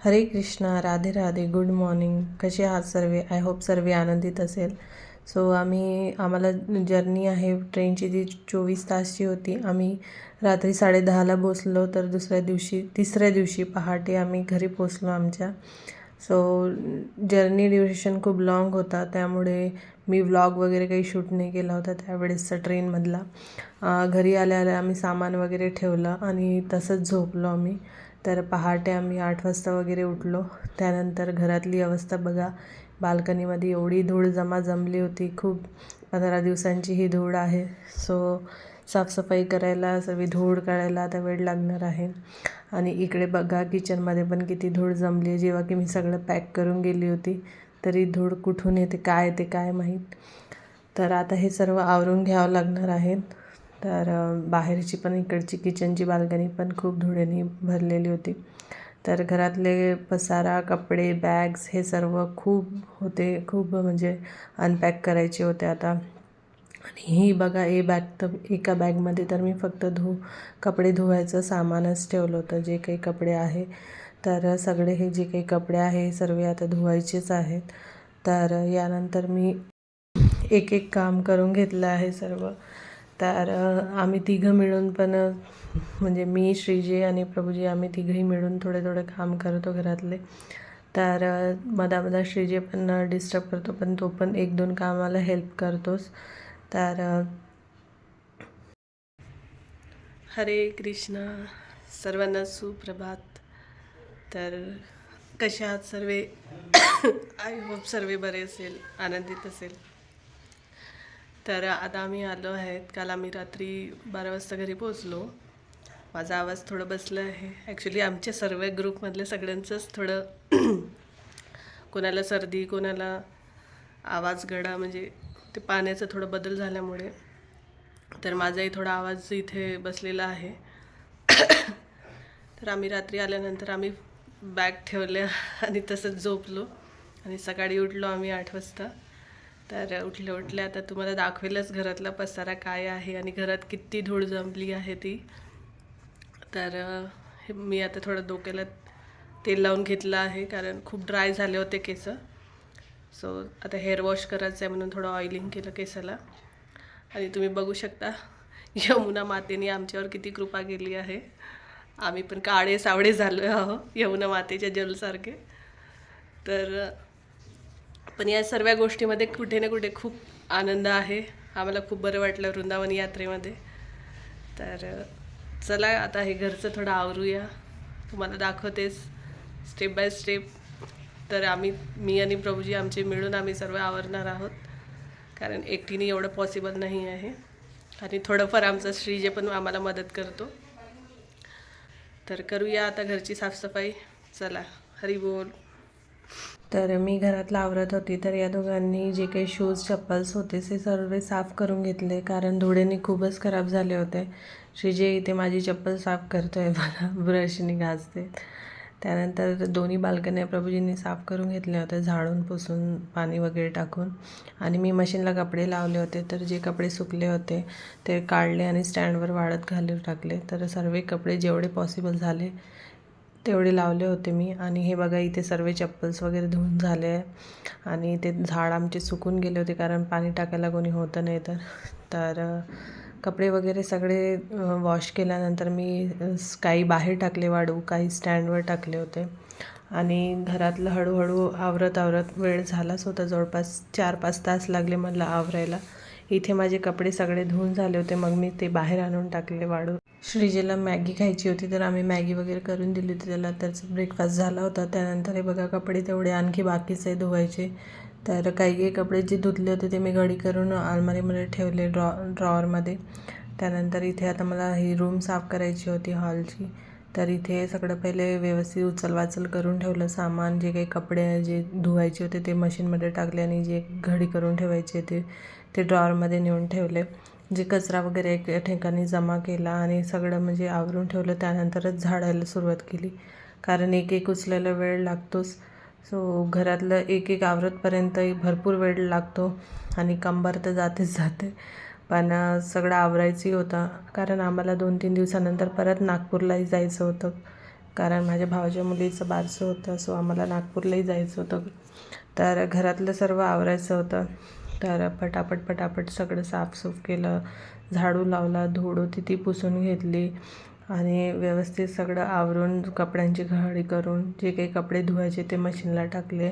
हरे Krishna Radhe Radhe good morning कसे आहात सर्व? आय होप सर्व आनंदित असेल. सो आम्ही आम्हाला जर्नी आहे ट्रेनची जी चोवीस तासची होती आम्ही रात्री साडेदहाला पोचलो तर दुसऱ्या दिवशी तिसऱ्या दिवशी पहाटे आम्ही घरी पोचलो आमच्या. सो जर्नी ड्युरेशन खूप लाँग होता त्यामुळे मी व्लॉग वगैरे काही शूट नाही केला होता त्यावेळेसचा ट्रेनमधला घरी आल्या आल्या आम्ही सामान वगैरे ठेवलं आणि तसंच झोपलो आम्ही. तर पहाटे आम्ही आठ वाजता वगैरे उठलो. त्यानंतर घरातली अवस्था बघा. बाल्कनीमध्ये एवढी धूळ जमा जमली होती. खूप पंधरा दिवसांची ही धूळ आहे. सो साफसफाई करायला सगळी धूळ काढायला आता वेळ लागणार आहे. आणि इकडे बघा किचनमध्ये पण किती धूळ जमली आहे. जेव्हा की मी सगळं पॅक करून गेली होती तरी धूळ कुठून येते काय येते काय माहीत. तर आता हे सर्व आवरून घ्यावं लागणार आहे. तर बाहेरची पण इकडची किचनची बाल्कनी पण खूप धुळेनी भरलेली होती. तर घरातले पसारा कपडे बॅग्स हे सर्व खूप होते खूप म्हणजे अनपॅक करायचे होते आता. आणि ही बघा ए बॅग तर एका बॅगमध्ये तर मी फक्त धु कपडे धुवायचं सामानच ठेवलं होतं जे काही कपडे आहे. तर सगळे हे जे काही कपडे आहे सर्व आता धुवायचेच आहेत. तर यानंतर मी एक एक काम करून घेतलं आहे सर्व. तर आम्ही तिघं मिळून पण म्हणजे मी श्रीजी आणि प्रभूजी आम्ही तिघंही मिळून थोडे थोडे काम करतो घरातले. तर मधामधा श्रीजी पण डिस्टर्ब करतो पण तो पण एक दोन कामाला हेल्प करतोच. तर हरे कृष्णा सर्वांना सुप्रभात. तर कशा आहात सर्वे? आय होप सर्वे बरे असेल आनंदित असेल. तर आता आम्ही आलो आहेत. काल आम्ही रात्री बारा वाजता घरी पोचलो माझा आवाज थोडं बसलं आहे. ॲक्च्युली आमच्या सर्व ग्रुपमधल्या सगळ्यांचंच थोडं कोणाला सर्दी कोणाला आवाज गडा म्हणजे ते पाण्याचं थोडं बदल झाल्यामुळे. तर माझाही थोडा आवाज इथे बसलेला आहे. तर आम्ही रात्री आल्यानंतर आम्ही बॅग ठेवल्या आणि तसंच झोपलो आणि सकाळी उठलो आम्ही आठ वाजता. तर उठल्या उठल्या आता तुम्हाला दाखवेलच घरातला पसारा काय आहे आणि घरात किती धूळ जमली आहे ती. तर हे मी आता थोडं डोक्याला तेल लावून घेतलं आहे कारण खूप ड्राय झाले होते केस. सो आता हेअर वॉश करायचं आहे म्हणून थोडं ऑइलिंग केलं केसाला. आणि तुम्ही बघू शकता यमुना मातेने आमच्यावर किती कृपा केली आहे. आम्ही पण काळे सावळे झालो आहोत यमुना मातेच्या जलसारखे. तर पण या सर्व गोष्टीमध्ये कुठे ना कुठे खूप आनंद आहे. आम्हाला खूप बरं वाटलं वृंदावन यात्रेमध्ये. तर चला आता हे घरचं थोडं आवरूया. तुम्हाला दाखवतेच स्टेप बाय स्टेप तर आम्ही मी आणि प्रभूजी आमचे मिळून आम्ही सर्व आवरणार आहोत. कारण एकटीने एवढं पॉसिबल नाही आहे. आणि थोडंफार आमचा श्रीजे पण आम्हाला मदत करतो. तर करूया आता घरची साफसफाई. चला हरी बोल. तर मी घरात आवरत होती. तर या दोघांनी जे काही शूज चप्पल्स होते ते सर्व साफ करून घेतले. कारण धुळेने खूपच खराब झाले होते. श्रीजे इथे माझी चप्पल साफ करतो आहे मला ब्रशने घासते. त्यानंतर दोन्ही बाल्कन्या प्रभूजींनी साफ करून घेतल्या होत्या झाडून पुसून पाणी वगैरे टाकून. आणि मी मशीनला कपडे लावले होते. तर जे कपडे सुकले होते ते काढले आणि स्टँडवर वाळत घालून टाकले. तर सर्व कपडे जेवढे पॉसिबल झाले तेवढे लावले होते मी. आणि हे बघा इथे सर्व चप्पल्स वगैरे धुवून झाले आहे. आणि ते झाड आमचे सुकून गेले होते कारण पाणी टाकायला कोणी होतं नाही. तर तर कपडे वगैरे सगळे वॉश केल्यानंतर मी काही बाहेर टाकले वाढू काही स्टँडवर टाकले होते. आणि घरातलं हळूहळू आवरत आवरत वेळ झालाच होता जवळपास चार पाच तास लागले मला आवरायला. इथे माझे कपडे सगळे धुवून झाले होते मग मी ते बाहेर आणून टाकले वाढू श्रीजेला मॅगी खायची होती तर आम्ही मॅगी वगैरे करून दिली होती. त्याला त्याचा ब्रेकफास्ट झाला होता. त्यानंतर हे बघा कपडे तेवढे आणखी बाकीचे धुवायचे. तर काही काही कपडे जे धुतले होते ते मी घडी करून अलमारीमध्ये ठेवले ड्रॉ ड्रॉवरमध्ये त्यानंतर इथे आता मला ही रूम साफ करायची होती हॉलची तर इथे सगळं पहिले व्यवस्थित उचलवाचल करून ठेवलं. सामान जे काही कपडे जे धुवायचे होते ते मशीनमध्ये टाकले आणि जे घडी करून ठेवायचे ते ते ड्रॉवरमध्ये नेऊन ठेवले. जे कचरा वगैरे एक ठिकाणी जमा केला आणि सगळं म्हणजे आवरून ठेवलं त्यानंतरच झाडायला सुरुवात केली. कारण एक एक उचलायला वेळ लागतोच. सो घरातलं एक एक आवरतपर्यंतही भरपूर वेळ लागतो आणि कंबर तर जातेच जाते. पण सगळं आवरायचंही होतं. कारण आम्हाला दोन तीन दिवसानंतर परत नागपूरलाही जायचं होतं. कारण माझ्या भावाच्या मुलीचं बारसं होतं सो आम्हाला नागपूरलाही जायचं होतं. तर घरातलं सर्व आवरायचं होतं. तर पटापट पटापट सगळं साफसूफ केलं. झाडू लावला धूळ होती ती पुसून घेतली आणि व्यवस्थित सगळं आवरून कपड्यांची घडी करून जे काही कपडे धुवायचे ते मशीनला टाकले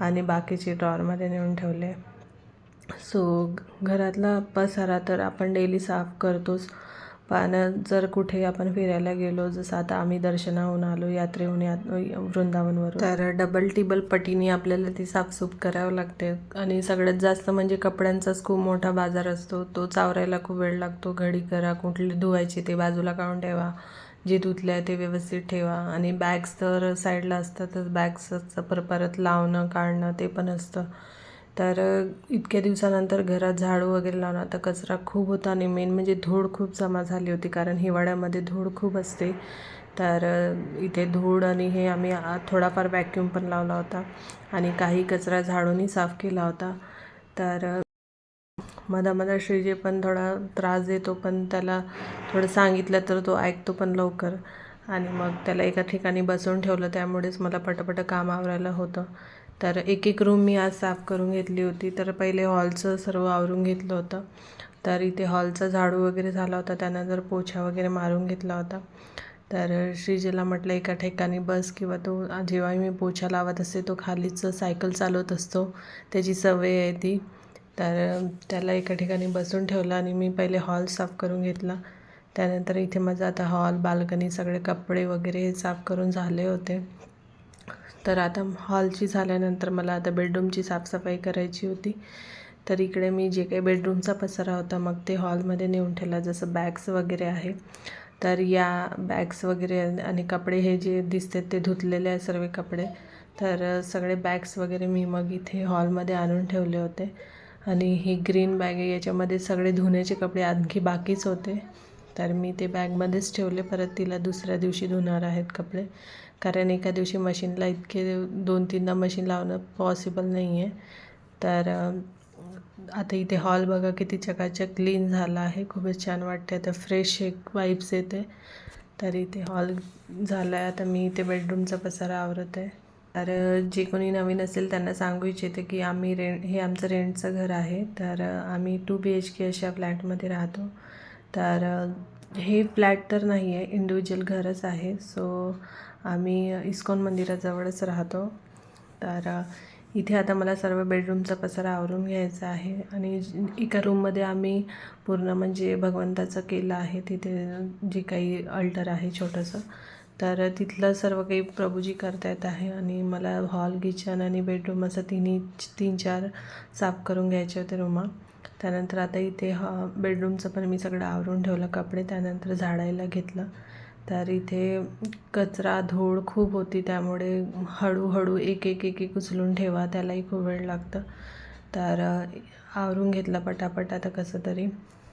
आणि बाकीचे ड्रॉरमध्ये नेऊन ठेवले. सो घरातला पसारा तर आपण डेली साफ करतोच. पण जर कुठे आपण फिरायला गेलो जसं आता आम्ही दर्शनाहून आलो यात्रेहून यात वृंदावनवरून. तर डबल टिबल पटीने आपल्याला ती साफसूफ करावं लागते. आणि सगळ्यात जास्त म्हणजे कपड्यांचाच खूप मोठा बाजार असतो. तो चावरायला खूप वेळ लागतो. घडी करा कुठली धुवायची ते बाजूला काढून ठेवा. जे धुतले आहे ते व्यवस्थित ठेवा. आणि बॅग्स तर साईडला असतातच. बॅग्सचं पर परत लावणं काढणं ते पण असतं. तर इतक्या दिवसानंतर घरात झाडू वगैरे लावणं आता कचरा खूप होता आणि मेन म्हणजे धूळ खूप जमा झाली होती कारण हिवाळ्यामध्ये धूळ खूप असते. तर इथे धूळ आणि हे आम्ही थोडाफार वॅक्यूम पण लावला होता आणि काही कचरा झाडूनही साफ केला होता. तर मधामधा श्रीजे पण थोडा त्रास देतो पण त्याला थोडं सांगितलं तर तो ऐकतो पण लवकर. आणि मग त्याला एका ठिकाणी बसवून ठेवलं त्यामुळेच मला पटापट काम आवरायला होतं. तर एक एक रूम मी आज साफ करून घेतली होती. तर पहिले हॉलचं सर्व आवरून घेतलं होतं. तर इथे हॉलचा झाडू वगैरे झाला होता. त्यानंतर पोछा वगैरे मारून घेतला होता. तर श्रीजेला म्हटलं एका ठिकाणी बस किंवा तो जेव्हा मी पोछा लावत असते तो खालीच सायकल चालवत असतो. त्याची सवय आहे ती. तर त्याला एका ठिकाणी बसून ठेवलं आणि मी पहिले हॉल साफ करून घेतला. त्यानंतर इथे माझं आता हॉल बाल्कनी सगळे कपडे वगैरे हे साफ करून झाले होते. तर आता हॉलची झाल्यानंतर मला आता बेडरूमची साफसफाई करायची होती. तर इकडे मी जे काही बेडरूमचा पसारा होता मग ते हॉलमध्ये नेऊन ठेवला जसं बॅग्स वगैरे आहे. तर या बॅग्स वगैरे आणि कपडे हे जे दिसतात ते धुतलेले आहे सर्व कपडे. तर सगळे बॅग्स वगैरे मी मग इथे हॉलमध्ये आणून ठेवले होते. आणि ही ग्रीन बॅग आहे याच्यामध्ये सगळे धुण्याचे कपडे आणखी बाकीच होते. तर मी ते बॅगमध्येच ठेवले परत तिला दुसऱ्या दिवशी धुणार आहेत कपडे. कारण एका दिवशी मशीनला इतके दोन तीनदा मशीन लावणं पॉसिबल नाही आहे तर आता इथे हॉल बघा किती चकाचक क्लीन झाला आहे. खूपच छान वाटते आता फ्रेश एक वाईब्स येते. तर इथे हॉल झाला आहे आता मी इथे बेडरूमचा पसारा आवरत आहे तर जे कोणी नवीन असेल त्यांना सांगू इच्छिते की आम्ही रेंट हे आमचं रेंटचं घर आहे. तर आम्ही टू बी एच के अशा फ्लॅटमध्ये राहतो. तर हे फ्लॅट तर नाही आहे इंडिव्हिज्युअल घरच आहे. सो आम्ही इस्कॉन मंदिराजवळच राहतो. तर इथे आता मला सर्व बेडरूमचा पसारा आवरून घ्यायचा आहे. आणि एका रूममध्ये आम्ही पूर्ण म्हणजे भगवंताचं केलं आहे. तिथे जे काही अल्टर आहे छोटंसं. तर तिथलं सर्व काही प्रभूजी करता आहे. आणि मला हॉल किचन आणि बेडरूम असं तिन्ही तीन चार साफ करून घ्यायचे होते रूमा त्यानंतर आता इथे हा बेडरूमचं पण मी सगळं आवरून ठेवलं कपडे त्यानंतर झाडायला घेतलं. तर इथे कचरा धूळ खूप होती त्यामुळे हळूहळू एक एक एक एक उचलून ठेवा त्यालाही खूप वेळ लागतं. तर आवरून घेतलं पटापट आता कसं तरी.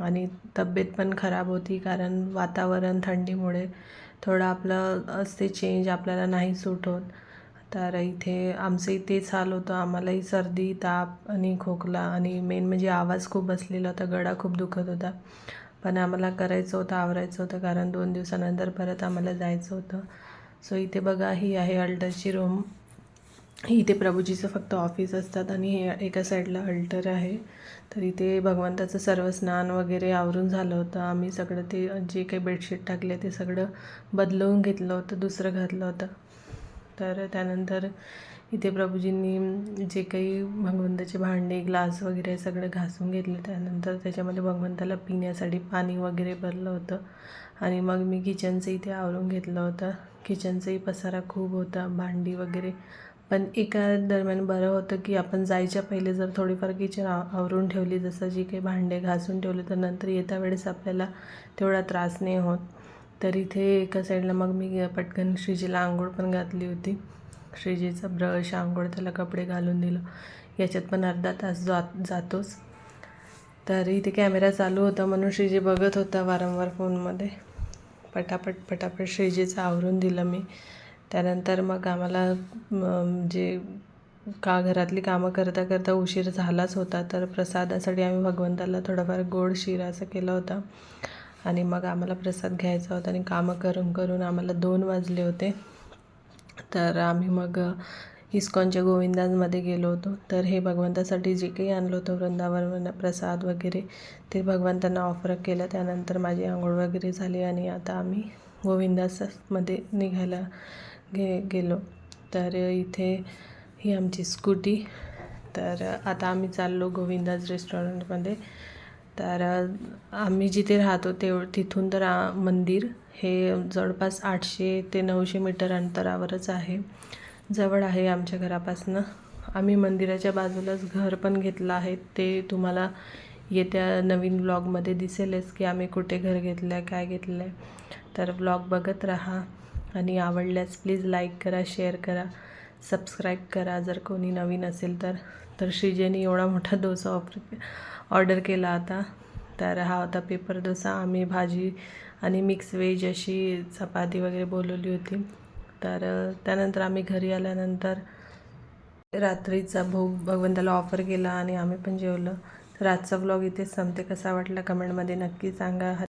आणि तब्येत पण खराब होती कारण वातावरण थंडीमुळे थोडं आपलं असते चेंज आपल्याला नाही सूट होत. तर इथे आमचं इथे हाल होतं. आम्हालाही सर्दी ताप आणि खोकला आणि मेन म्हणजे आवाज खूप बसलेला होता. गळा खूप दुखत होता. पण आम्हाला करायचं होतं आवरायचं होतं. कारण दोन दिवसानंतर परत आम्हाला जायचं होतं. सो इथे बघा ही आहे अल्टरची रूम इथे प्रभूजीचं फक्त ऑफिस असतात आणि हे एका साईडला अल्टर आहे. तर इथे भगवंताचं सर्व स्नान वगैरे आवरून झालं होतं. आम्ही सगळं ते जे काही बेडशीट टाकले ते सगळं बदलवून घेतलं होतं दुसरं घातलं होतं. तर त्यानंतर इथे प्रभूजींनी जे काही भगवंताचे भांडे ग्लास वगैरे सगळं घासून घेतले. त्यानंतर त्याच्यामध्ये भगवंताला पिण्यासाठी पाणी वगैरे भरलं होतं. आणि मग मी किचनचं इथे आवरून घेतलं होतं. किचनचंही पसारा खूप होता भांडी वगैरे. पण एका दरम्यान बरं होतं की आपण जायच्या पहिले जर थोडीफार किचन आव आवरून ठेवली जसं जी काही भांडे घासून ठेवले तर नंतर येत्या वेळेस आपल्याला तेवढा त्रास नाही होत. तर इथे एका साईडला मग मी पटकन श्रीजीला आंघोळ पण घातली होती. श्रीजीचा ब्रश आंघोळ त्याला कपडे घालून दिलं. याच्यात पण अर्धा तास जात जातोच. तर इथे कॅमेरा चालू होता म्हणून श्रीजी बघत होता वारंवार फोनमध्ये. पटापट पटापट श्रीजीचं आवरून दिलं मी. त्यानंतर मग आम्हाला जे का घरातली कामं करता करता उशीर झालाच होता. तर प्रसादासाठी आम्ही भगवंताला थोडाफार गोड शिरा असं केला होता. आणि मग आम्हाला प्रसाद घ्यायचा होता आणि कामं करून करून आम्हाला दोन वाजले होते. तर आम्ही मग इस्कॉनच्या गोविंदांमध्ये गेलो होतो. तर हे भगवंतासाठी जे काही आणलं होतं वृंदावन प्रसाद वगैरे ते भगवंतांना ऑफर केलं. त्यानंतर माझी आंघोळ वगैरे झाली आणि आता आम्ही गोविंदासमध्ये निघायला गे गेलो. तर इथे ही आमची स्कूटी. तर आता आम्ही चाललो गोविंदाज रेस्टॉरंटमध्ये तर आम्ही जिथे राहतो ते तिथून तर मंदिर हे जवळपास आठशे ते नऊशे मीटर अंतरावरच आहे. जवळ आहे आमच्या घरापासनं. आम्ही मंदिराच्या बाजूलाच घर पण घेतलं आहे. ते तुम्हाला येत्या नवीन ब्लॉगमध्ये दिसेलच की आम्ही कुठे घर घेतलं आहे काय घेतलं आहे तर ब्लॉग बघत राहा आणि आवडल्यास प्लीज लाईक करा शेअर करा. सबस्क्राईब करा. जर कोणी नवीन असेल तर तर श्रीजेने एवढा मोठा डोसा ऑफर ऑर्डर केला होता तर हा होता पेपर डोसा. आम्ही भाजी आणि मिक्स व्हेज अशी चपाती वगैरे बोलवली होती. तर त्यानंतर आम्ही घरी आल्यानंतर रात्रीचा भोग भगवंताला ऑफर केला आणि आम्ही पण जेवलं. तर आजचा ब्लॉग इथेच संपते. कसा वाटला कमेंटमध्ये नक्की सांगा.